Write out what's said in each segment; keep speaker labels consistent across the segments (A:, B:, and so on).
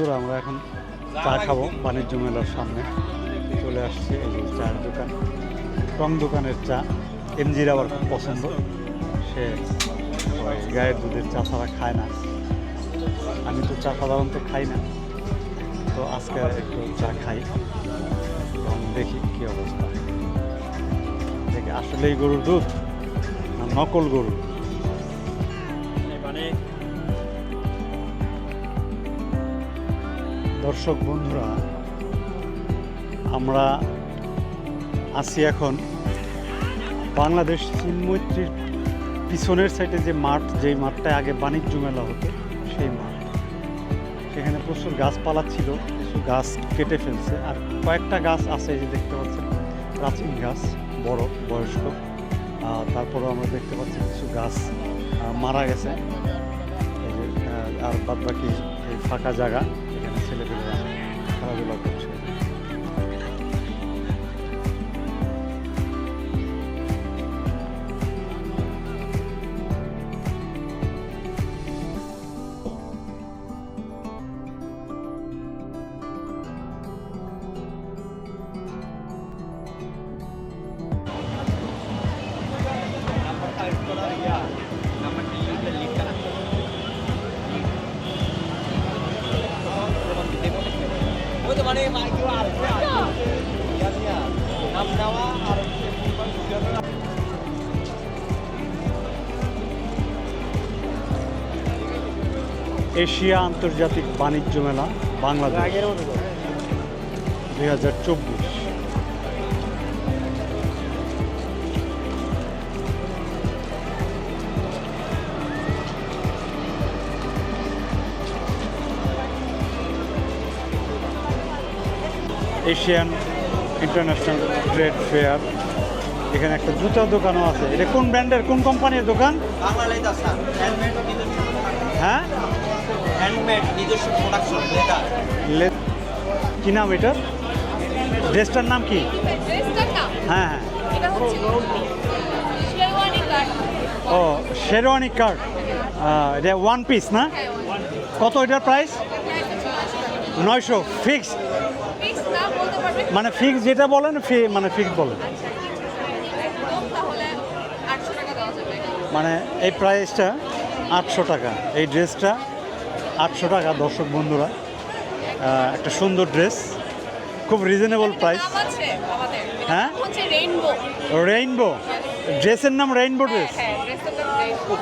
A: বন্ধুরা, আমরা এখন চা খাব বাণিজ্য মেলার সামনে। চলে আসছে এই যে চায়ের দোকান। টং দোকানের চা। এমজির আবার খুব পছন্দ। সে গায়ের দুধের চা ছাড়া খায় না। আমি তো চা সাধারণত খাই না। তো আজকে একটু চা খাই। এবং দেখি কী অবস্থা। দেখি, আসলেই গরুর দুধ না নকল গরু দর্শক বন্ধুরা, আমরা আছি এখন বাংলাদেশ চীন মৈত্রীর পিছনের সাইডে যে মাঠ, যেই মাঠটা আগে বাণিজ্য মেলা হতো, সেই মাঠ। সেখানে প্রচুর গাছপালা ছিল, কিছু গাছ কেটে ফেলছে, আর কয়েকটা গাছ আছে যে দেখতে পাচ্ছেন, প্রাচীন গাছ, বড়, বয়স্ক তারপরেও আমরা দেখতে পাচ্ছি কিছু গাছ মারা গেছে। আর বাদ বাকি ফাঁকা জায়গা। খেলাধুলা করছে
B: মানে
A: এশিয়া আন্তর্জাতিক বাণিজ্য মেলা বাংলাদেশ। দুই হাজার চব্বিশ। Asian international trade fair. এখানে একটা জুতার দোকানও আছে। এটা কোন ব্র্যান্ডের? কোন কোম্পানির দোকান? হ্যাঁ?
B: হ্যান্ডমেড নিজস্ব প্রোডাকশন লেখা।
A: লে- কি নাম এটার? ড্রেসটার নাম কি? হ্যাঁ হ্যাঁ। ও শেরওয়ানি কার্ড। এটা ওয়ান পিস না?
C: হ্যাঁ
A: কত এটার প্রাইস নয়শো ফিক্স মানে ফিক্স যেটা বলেন ফি মানে ফিক্স বলেন।
C: কম তাহলে আটশো টাকা দেওয়া যাবে।
A: মানে এই প্রাইসটা আটশো টাকা। এই ড্রেসটা আটশো টাকা দর্শক বন্ধুরা একটা সুন্দর ড্রেস খুব রিজনেবল প্রাইস হ্যাঁ?
C: রেইনবো
A: রেইনবো ড্রেসের নাম রেইনবো ড্রেস
C: হ্যাঁ ড্রেসের নাম রেইনবো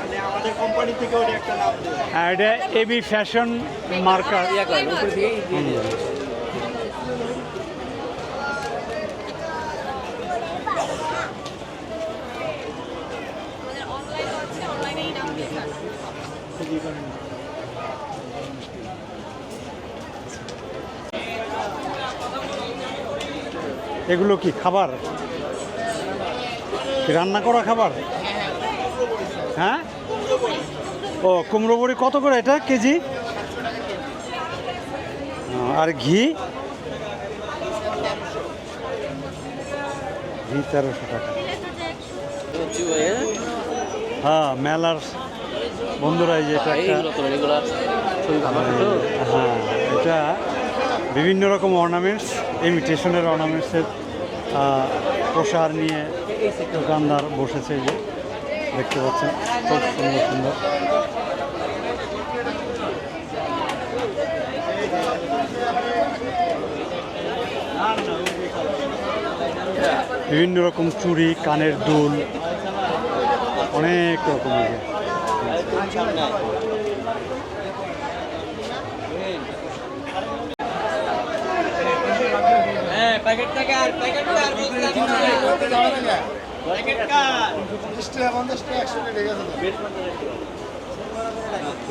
B: মানে আমাদের কোম্পানি থেকে ওটা একটা নাম দেবে
A: আর এটা এবি ফ্যাশন মার্কার
C: আমাদের অনলাইন আছে অনলাইনেই নাম দিয়ে থাকবে
A: এগুলো কি খাবার? রান্না করা খাবার? হ্যাঁ? ও কুমড়ো বড়ি কত করে এটা কেজি? আর ঘি? ঘি তেরোশো টাকা। হ্যাঁ মেলার বন্ধুরা এই যে হ্যাঁ এটা বিভিন্ন রকম অর্নামেন্টস ইমিটেশনের অর্নামেন্টসের প্রসার নিয়ে দোকানদার বসেছে যে, দেখতে পাচ্ছেন, খুব সুন্দর সুন্দর। বিভিন্ন রকম চুড়ি, কানের দুল, অনেক রকম এই যে
B: হ্যাঁ প্যাকেট থেকে আর প্যাকেট আর প্যাকেট কার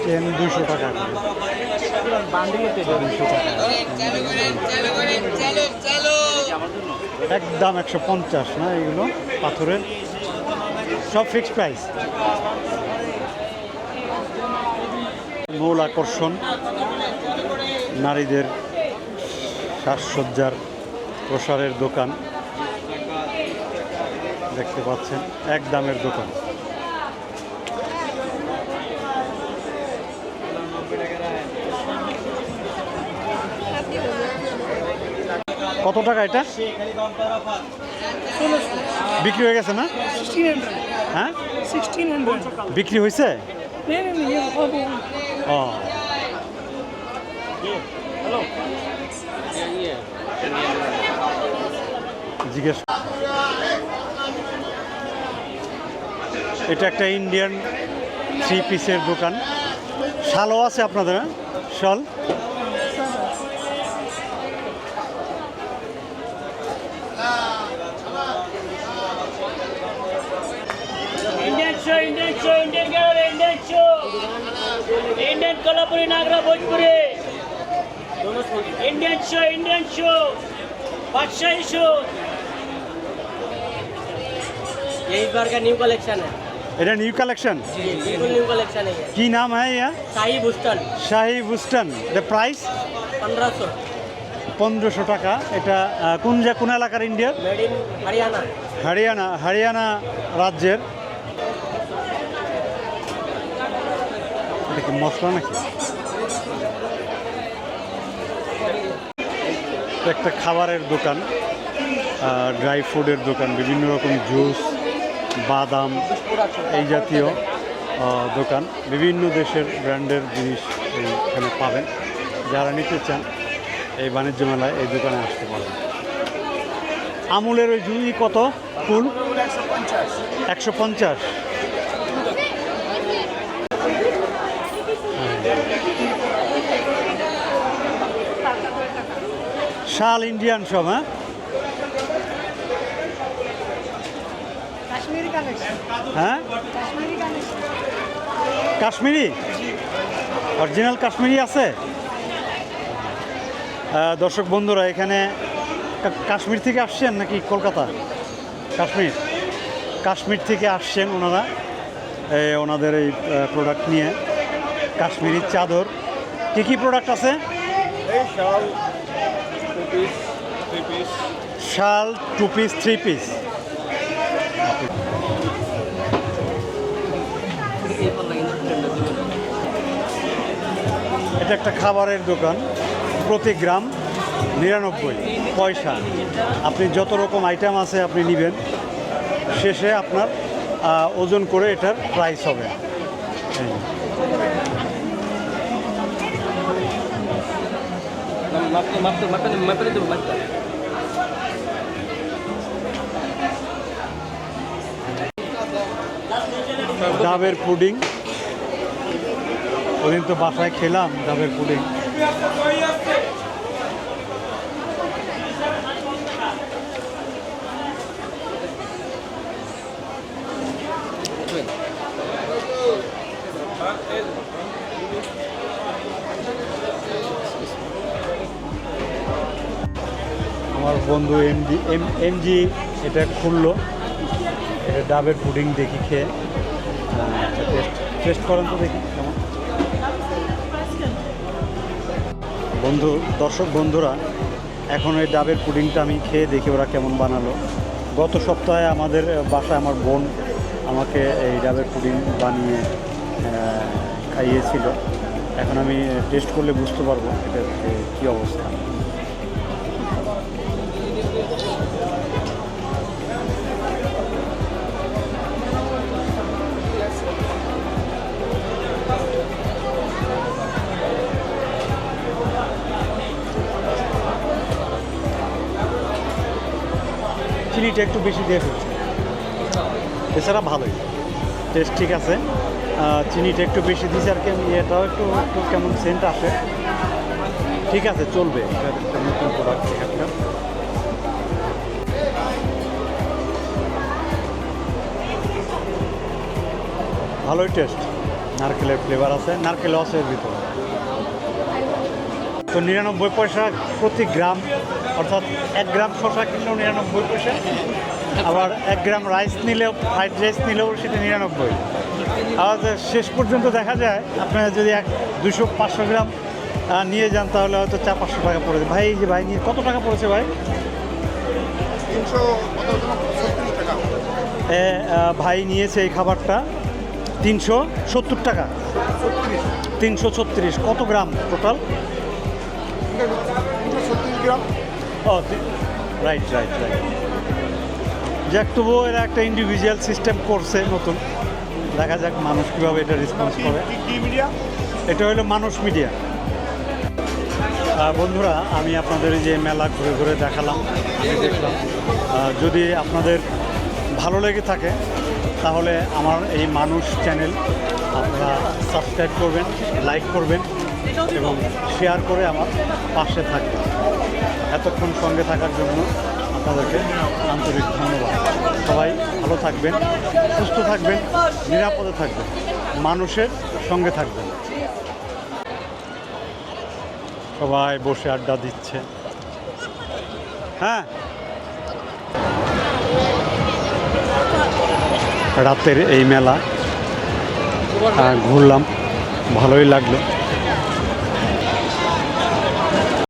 A: চেন দুশো টাকা করে। দুশো টাকা। একদম একশো পঞ্চাশ না এগুলো? পাথরের? সব ফিক্সড প্রাইস মূল আকর্ষণ নারীদের সাজসজ্জার প্রসারের দোকান। দেখতে পাচ্ছেন এক দামের দোকান। কত টাকা এটা? বিক্রি হয়ে গেছে না? হ্যাঁ? বিক্রি হয়েছে ও। জিজ্ঞেস এটা একটা ইন্ডিয়ান থ্রি পিসের দোকান। শালও আছে আপনাদের হ্যাঁ? শাল।
D: Indian Indian show Indian show বাদশাহী শো ये इस बार का न्यू कलेक्शन है
A: এটা নিউ কালেকশন
D: बिल्कुल न्यू कलेक्शन है ये
A: কি নাম হ্যাঁ ইয়া
D: शाही बुस्टन
A: শাহি বুস্টান দ্য প্রাইস
D: पंद्रह सौ
A: পনেরোশো টাকা এটা আহ, কোন যে কোন এলাকার ইন্ডিয়ার
D: मेड इन हरियाणा
A: হরিয়ানা হরিয়ানা রাজ্যের এটা কি মশলা নাকি এটা একটা খাবারের দোকান ড্রাই ফুডের দোকান বিভিন্ন রকম জুস বাদাম এই জাতীয় দোকান। বিভিন্ন দেশের ব্র্যান্ডের জিনিস এখানে পাবেন। যারা নিতে চান, এই বাণিজ্য মেলায় এই দোকানে আসতে পারেন আমুলের ওই জুই কত? ফুল? একশো পঞ্চাশ। শাল ইন্ডিয়ান সব হ্যাঁ? হ্যাঁ? কাশ্মীরি? অরিজিনাল কাশ্মীরি আছে? দর্শক বন্ধুরা এখানে কাশ্মীর থেকে আসছেন নাকি কলকাতা? কাশ্মীর। কাশ্মীর থেকে আসছেন ওনারা ওনাদের এই প্রোডাক্ট নিয়ে। কাশ্মীরি চাদর। কী কী প্রোডাক্ট আছে?
B: শাল টু পিস থ্রি পিস
A: এটা একটা খাবারের দোকান প্রতি গ্রাম নিরানব্বই পয়সা। আপনি যত রকম আইটেম আছে আপনি নেবেন, শেষে আপনার ওজন করে এটার প্রাইস হবে। ডাবের পুডিং ওদিন তো বাসায় খেলাম ডাবের পুডিং আমার বন্ধু এমডি, এম, এমজি, এটা খুললো। এটা ডাবের পুডিং দেখি খেয়ে। টেস্ট টেস্ট করেন তো দেখি, কেমন বন্ধু, দর্শক বন্ধুরা, এখন ওই ডাবের পুডিংটা আমি খেয়ে দেখি ওরা কেমন বানালো। গত সপ্তাহে আমাদের বাসায় আমার বোন আমাকে এই ডাবের পুডিং বানিয়ে খাইয়েছিল। এখন আমি টেস্ট করলে বুঝতে পারব এটা কী অবস্থা। চিনিটা একটু বেশি দিয়ে ফেলছে। এছাড়া ভালোই। টেস্ট ঠিক আছে। চিনিটা একটু বেশি দিয়েছে আর কেমন এটাও একটু একটু কেমন সেন্ট আসে। ঠিক আছে চলবে। নতুন প্রোডাক্ট একটা। ভালোই টেস্ট নারকেলের ফ্লেভার আছে নারকেল আছে এর ভিতরে। তো নিরানব্বই পয়সা প্রতি গ্রাম অর্থাৎ এক গ্রাম শশা কিনলেও নিরানব্বই পয়সা। আবার এক গ্রাম রাইস নিলেও ফ্রাইড রাইস নিলেও সেটা নিরানব্বই। আবার শেষ পর্যন্ত দেখা যায়, আপনারা যদি এক দুশো পাঁচশো গ্রাম নিয়ে যান, তাহলে হয়তো চার পাঁচশো টাকা পড়েছে ভাই, এই যে ভাই, নিয়ে কত টাকা পড়েছে ভাই? ভাই নিয়েছে এই খাবারটা তিনশো সত্তর টাকা। তিনশো ছত্রিশ। কত
E: gram total
A: gram. Right right right যাক তবুও এরা একটা ইন্ডিভিজুয়াল সিস্টেম করছে নতুন। দেখা যাক মানুষ কীভাবে এটা রেসপন্স করে। এটা হলো মানুষ মিডিয়া বন্ধুরা আমি আপনাদের এই যে মেলা ঘুরে ঘুরে দেখালাম আমি দেখলাম। যদি আপনাদের ভালো লেগে থাকে তাহলে আমার এই মানুষ চ্যানেল আপনারা সাবস্ক্রাইব করবেন লাইক করবেন এবং শেয়ার করে আমার পাশে থাকবেন। এতক্ষণ সঙ্গে থাকার জন্য আপনাদেরকে আন্তরিক ধন্যবাদ। সবাই ভালো থাকবেন, সুস্থ থাকবেন, নিরাপদে থাকবেন, মানুষের সঙ্গে থাকবেন। সবাই বসে আড্ডা দিচ্ছে। হ্যাঁ। রাতের এই মেলা ঘুরলাম, ভালোই লাগল।